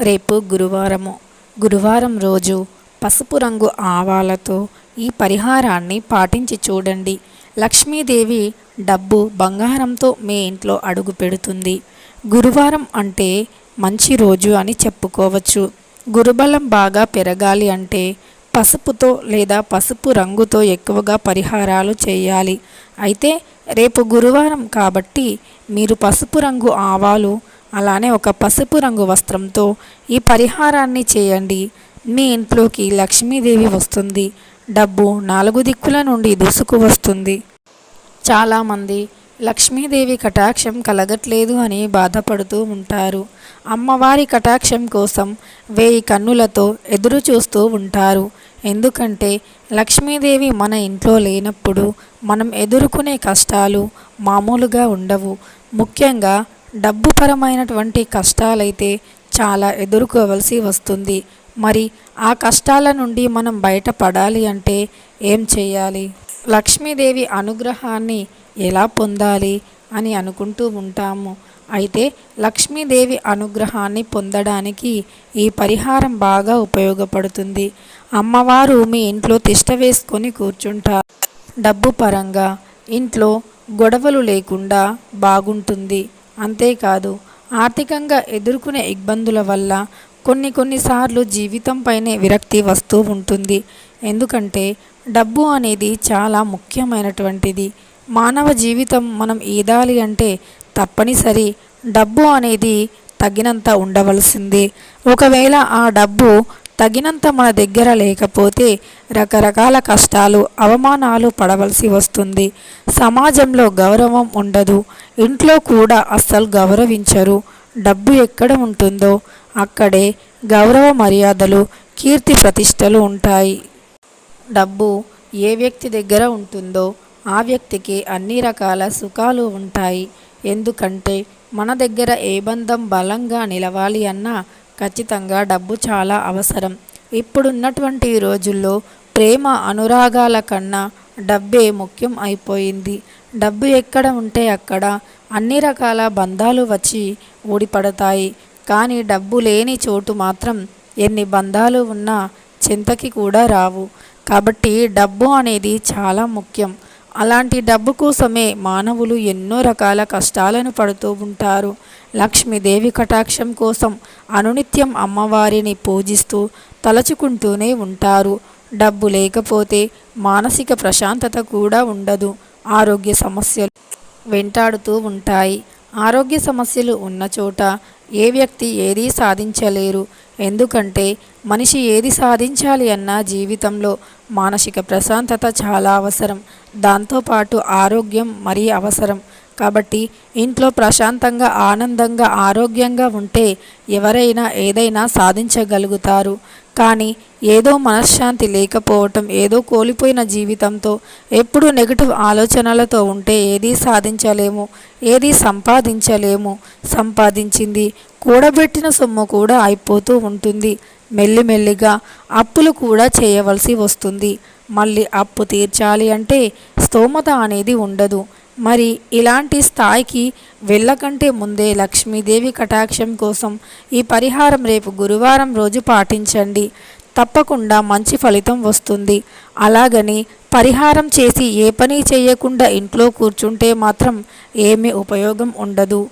రేపు గురువారము. గురువారం రోజు పసుపు రంగు ఆవాలతో ఈ పరిహారాన్ని పాటించి చూడండి. లక్ష్మీదేవి డబ్బు బంగారంతో మీ ఇంట్లో అడుగు పెడుతుంది. గురువారం అంటే మంచి రోజు అని చెప్పుకోవచ్చు. గురుబలం బాగా పెరగాలి అంటే పసుపుతో లేదా పసుపు రంగుతో ఎక్కువగా పరిహారాలు చేయాలి. అయితే రేపు గురువారం కాబట్టి మీరు పసుపు రంగు ఆవాలు అలానే ఒక పసుపు రంగు వస్త్రంతో ఈ పరిహారాన్ని చేయండి. మీ ఇంట్లోకి లక్ష్మీదేవి వస్తుంది. డబ్బు నాలుగు దిక్కుల నుండి దూసుకు వస్తుంది. చాలామంది లక్ష్మీదేవి కటాక్షం కలగట్లేదు అని బాధపడుతూ ఉంటారు. అమ్మవారి కటాక్షం కోసం వేయి కన్నులతో ఎదురు చూస్తూ ఉంటారు. ఎందుకంటే లక్ష్మీదేవి మన ఇంట్లో లేనప్పుడు మనం ఎదుర్కొనే కష్టాలు మామూలుగా ఉండవు. ముఖ్యంగా డబ్బు పరమైనటువంటి కష్టాలైతే చాలా ఎదుర్కోవలసి వస్తుంది. మరి ఆ కష్టాల నుండి మనం బయటపడాలి అంటే ఏం చేయాలి? లక్ష్మీదేవి అనుగ్రహాన్ని ఎలా పొందాలి అని అనుకుంటూ ఉంటాము. అయితే లక్ష్మీదేవి అనుగ్రహాన్ని పొందడానికి ఈ పరిహారం బాగా ఉపయోగపడుతుంది. అమ్మవారు మీ ఇంట్లో తిష్ట వేసుకొని కూర్చుంటారు. డబ్బు పరంగా ఇంట్లో గొడవలు లేకుండా బాగుంటుంది. అంతేకాదు ఆర్థికంగా ఎదుర్కొనే ఇబ్బందుల వల్ల కొన్ని కొన్నిసార్లు జీవితంపైనే విరక్తి వస్తూ ఉంటుంది. ఎందుకంటే డబ్బు అనేది చాలా ముఖ్యమైనటువంటిది. మానవ జీవితం మనం ఈదాలి అంటే తప్పనిసరి. డబ్బు అనేది తగినంత ఉండవలసింది. ఒకవేళ ఆ డబ్బు తగినంత మన దగ్గర లేకపోతే రకరకాల కష్టాలు అవమానాలు పడవలసి వస్తుంది. సమాజంలో గౌరవం ఉండదు. ఇంట్లో కూడా అస్సలు గౌరవించరు. డబ్బు ఎక్కడ ఉంటుందో అక్కడే గౌరవ మర్యాదలు కీర్తి ప్రతిష్టలు ఉంటాయి. డబ్బు ఏ వ్యక్తి దగ్గర ఉంటుందో ఆ వ్యక్తికి అన్ని రకాల సుఖాలు ఉంటాయి. ఎందుకంటే మన దగ్గర ఏ బంధం బలంగా నిలవాలి అన్నా ఖచ్చితంగా డబ్బు చాలా అవసరం. ఇప్పుడున్నటువంటి రోజుల్లో ప్రేమ అనురాగాల కన్నా డబ్బే ముఖ్యం అయిపోయింది. డబ్బు ఎక్కడ ఉంటే అక్కడ అన్ని రకాల బంధాలు వచ్చి ఊడిపడతాయి. కానీ డబ్బు లేని చోటు మాత్రం ఎన్ని బంధాలు ఉన్నా చింతకి కూడా రావు. కాబట్టి డబ్బు అనేది చాలా ముఖ్యం. అలాంటి డబ్బు కోసమే మానవులు ఎన్నో రకాల కష్టాలను పడుతూ ఉంటారు. లక్ష్మీదేవి కటాక్షం కోసం అనునిత్యం అమ్మవారిని పూజిస్తూ తలచుకుంటూనే ఉంటారు. డబ్బు లేకపోతే మానసిక ప్రశాంతత కూడా ఉండదు. ఆరోగ్య సమస్యలు వెంటాడుతూ ఉంటాయి. ఆరోగ్య సమస్యలు ఉన్న చోట ఏ వ్యక్తి ఏదీ సాధించలేరు. ఎందుకంటే మనిషి ఏది సాధించాలి అన్నా జీవితంలో మానసిక ప్రశాంతత చాలా అవసరం. దాంతోపాటు ఆరోగ్యం మరీ అవసరం. కాబట్టి ఇంట్లో ప్రశాంతంగా ఆనందంగా ఆరోగ్యంగా ఉంటే ఎవరైనా ఏదైనా సాధించగలుగుతారు. కానీ ఏదో మనశ్శాంతి లేకపోవటం ఏదో కోల్పోయిన జీవితంతో ఎప్పుడూ నెగిటివ్ ఆలోచనలతో ఉంటే ఏదీ సాధించలేము ఏదీ సంపాదించలేము. సంపాదించింది కూడబెట్టిన సొమ్ము కూడా అయిపోతూ ఉంటుంది. మెల్లిమెల్లిగా అప్పులు కూడా చేయవలసి వస్తుంది. మళ్ళీ అప్పు తీర్చాలి అంటే స్తోమత అనేది ఉండదు. మరి ఇలాంటి స్థాయికి వెళ్ళకంటే ముందే లక్ష్మీదేవి కటాక్షం కోసం ఈ పరిహారం రేపు గురువారం రోజు పాటించండి. తప్పకుండా మంచి ఫలితం వస్తుంది. అలాగని పరిహారం చేసి ఏ పని చేయకుండా ఇంట్లో కూర్చుంటే మాత్రం ఏమీ ఉపయోగం ఉండదు.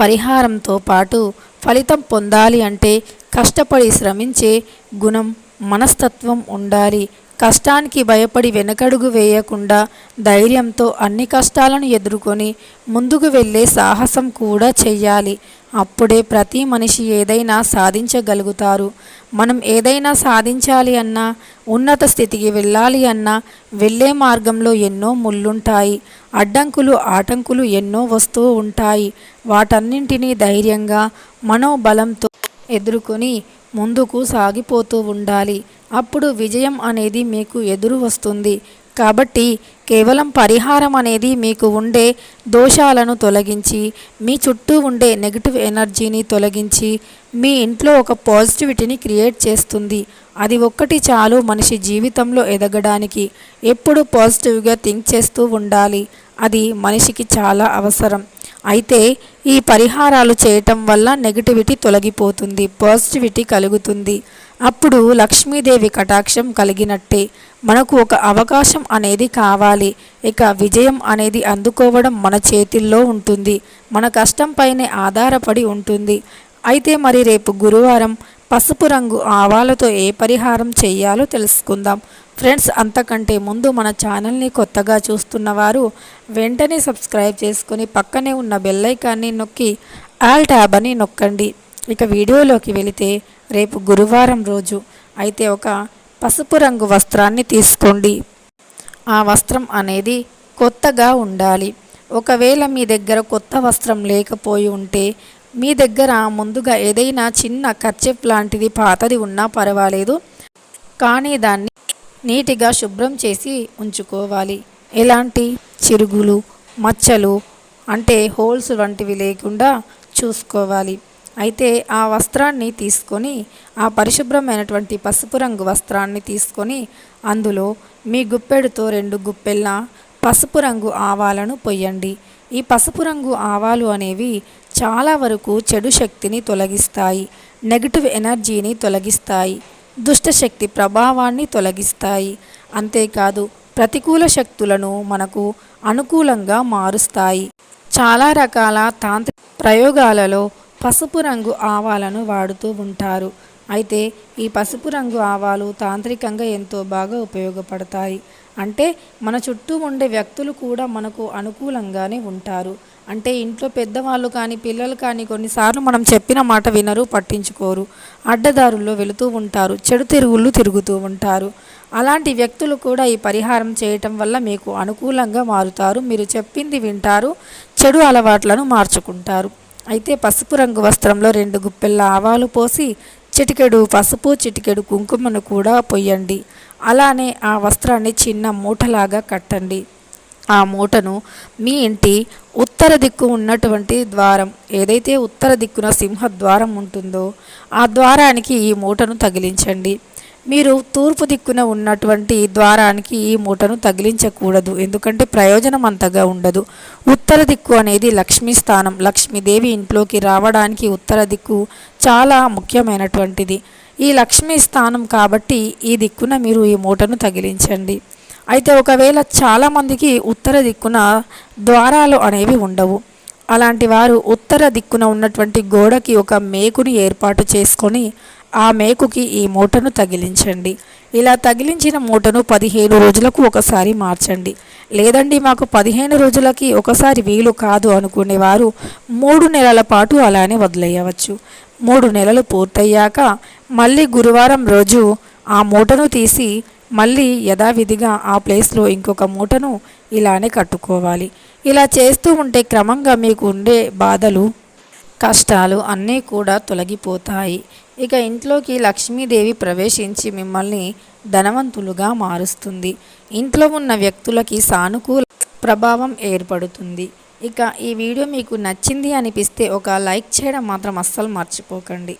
పరిహారంతో పాటు ఫలితం పొందాలి అంటే కష్టపడి శ్రమించే గుణం మనస్తత్వం ఉండాలి. కష్టానికి భయపడి వెనకడుగు వేయకుండా ధైర్యంతో అన్ని కష్టాలను ఎదుర్కొని ముందుకు వెళ్ళే సాహసం కూడా చెయ్యాలి. అప్పుడే ప్రతి మనిషి ఏదైనా సాధించగలుగుతారు. మనం ఏదైనా సాధించాలి అన్నా ఉన్నత స్థితికి వెళ్ళాలి అన్నా వెళ్ళే మార్గంలో ఎన్నో ముళ్ళుంటాయి. అడ్డంకులు ఆటంకులు ఎన్నో వస్తూ ఉంటాయి. వాటన్నింటినీ ధైర్యంగా మనోబలంతో ఎదుర్కొని ముందుకు సాగిపోతూ ఉండాలి. అప్పుడు విజయం అనేది మీకు ఎదురు వస్తుంది. కాబట్టి కేవలం పరిహారం అనేది మీకు ఉండే దోషాలను తొలగించి మీ చుట్టూ ఉండే నెగిటివ్ ఎనర్జీని తొలగించి మీ ఇంట్లో ఒక పాజిటివిటీని క్రియేట్ చేస్తుంది. అది ఒక్కటి చాలు మనిషి జీవితంలో ఎదగడానికి ఎప్పుడు పాజిటివ్గా థింక్ చేస్తూ ఉండాలి. అది మనిషికి చాలా అవసరం. అయితే ఈ పరిహారాలు చేయటం వల్ల నెగిటివిటీ తొలగిపోతుంది పాజిటివిటీ కలుగుతుంది. అప్పుడు లక్ష్మీదేవి కటాక్షం కలిగినట్టే. మనకు ఒక అవకాశం అనేది కావాలి. ఇక విజయం అనేది అందుకోవడం మన చేతిల్లో ఉంటుంది. మన కష్టంపైనే ఆధారపడి ఉంటుంది. అయితే మరి రేపు గురువారం పసుపు రంగు ఆవాలతో ఏ పరిహారం చేయాలో తెలుసుకుందాం. ఫ్రెండ్స్ అంతకంటే ముందు మన ఛానల్ని కొత్తగా చూస్తున్న వారు వెంటనే సబ్స్క్రైబ్ చేసుకొని పక్కనే ఉన్న బెల్లైకాన్ని నొక్కి ఆల్ ట్యాబ్ అని నొక్కండి. ఇక వీడియోలోకి వెళితే రేపు గురువారం రోజు అయితే ఒక పసుపు రంగు వస్త్రాన్ని తీసుకోండి. ఆ వస్త్రం అనేది కొత్తగా ఉండాలి. ఒకవేళ మీ దగ్గర కొత్త వస్త్రం లేకపోయి ఉంటే మీ దగ్గర ముందుగా ఏదైనా చిన్న కర్చెప్ లాంటిది పాతది ఉన్నా పర్వాలేదు. కానీ దాన్ని నీటిగా శుభ్రం చేసి ఉంచుకోవాలి. ఎలాంటి చిరుగులు మచ్చలు అంటే హోల్స్ వంటివి లేకుండా చూసుకోవాలి. అయితే ఆ వస్త్రాన్ని తీసుకొని ఆ పరిశుభ్రమైనటువంటి పసుపు రంగు వస్త్రాన్ని తీసుకొని అందులో మీ గుప్పెడుతో రెండు గుప్పెళ్ళ పసుపు రంగు ఆవాలను పొయ్యండి. ఈ పసుపు రంగు ఆవాలు అనేవి చాలా వరకు చెడు శక్తిని తొలగిస్తాయి నెగిటివ్ ఎనర్జీని తొలగిస్తాయి. దుష్టశక్తి ప్రభావాన్ని తొలగిస్తాయి. అంతేకాదు ప్రతికూల శక్తులను మనకు అనుకూలంగా మారుస్తాయి. చాలా రకాల తాంత్రిక ప్రయోగాలలో పసుపు రంగు ఆవాలను వాడుతూ ఉంటారు. అయితే ఈ పసుపు రంగు ఆవాలు తాంత్రికంగా ఎంతో బాగా ఉపయోగపడతాయి. అంటే మన చుట్టూ ఉండే వ్యక్తులు కూడా మనకు అనుకూలంగానే ఉంటారు. అంటే ఇంట్లో పెద్దవాళ్ళు కానీ పిల్లలు కానీ కొన్నిసార్లు మనం చెప్పిన మాట వినరు పట్టించుకోరు. అడ్డదారుల్లో వెళుతూ ఉంటారు చెడు తిరుగుళ్ళు తిరుగుతూ ఉంటారు. అలాంటి వ్యక్తులు కూడా ఈ పరిహారం చేయటం వల్ల మీకు అనుకూలంగా మారుతారు. మీరు చెప్పింది వింటారు చెడు అలవాట్లను మార్చుకుంటారు. అయితే పసుపు రంగు వస్త్రంలో రెండు గుప్పెళ్ళ ఆవాలు పోసి చిటికెడు పసుపు చిటికెడు కుంకుమను కూడా పొయ్యండి. అలానే ఆ వస్త్రాన్ని చిన్న మూటలాగా కట్టండి. ఆ మూటను మీ ఇంటి ఉత్తర దిక్కు ఉన్నటువంటి ద్వారం ఏదైతే ఉత్తర దిక్కున సింహ ద్వారం ఉంటుందో ఆ ద్వారానికి ఈ మూటను తగిలించండి. మీరు తూర్పు దిక్కున ఉన్నటువంటి ద్వారానికి ఈ మూటను తగిలించకూడదు. ఎందుకంటే ప్రయోజనం అంతగా ఉండదు. ఉత్తర దిక్కు అనేది లక్ష్మీ స్థానం. లక్ష్మీదేవి ఇంట్లోకి రావడానికి ఉత్తర దిక్కు చాలా ముఖ్యమైనటువంటిది. ఈ లక్ష్మీ స్థానం కాబట్టి ఈ దిక్కున మీరు ఈ మూటను తగిలించండి. అయితే ఒకవేళ చాలామందికి ఉత్తర దిక్కున ద్వారాలు అనేవి ఉండవు. అలాంటి వారు ఉత్తర దిక్కున ఉన్నటువంటి గోడకి ఒక మేకుని ఏర్పాటు చేసుకొని ఆ మేకుకి ఈ మూటను తగిలించండి. ఇలా తగిలించిన మూటను పదిహేను రోజులకు ఒకసారి మార్చండి. లేదండి మాకు పదిహేను రోజులకి ఒకసారి వీలు కాదు అనుకునేవారు మూడు నెలల పాటు అలానే వదిలేయవచ్చు. మూడు నెలలు పూర్తయ్యాక మళ్ళీ గురువారం రోజు ఆ మూటను తీసి మళ్ళీ యథావిధిగా ఆ ప్లేస్లో ఇంకొక మూటను ఇలానే కట్టుకోవాలి. ఇలా చేస్తూ ఉంటే క్రమంగా మీకు ఉండే బాధలు కష్టాలు అన్నీ కూడా తొలగిపోతాయి. ఇక ఇంట్లోకి లక్ష్మీదేవి ప్రవేశించి మిమ్మల్ని ధనవంతులుగా మారుస్తుంది. ఇంట్లో ఉన్న వ్యక్తులకి సానుకూల ప్రభావం ఏర్పడుతుంది. ఇక ఈ వీడియో మీకు నచ్చింది అనిపిస్తే ఒక లైక్ చేయడం మాత్రం అస్సలు మర్చిపోకండి.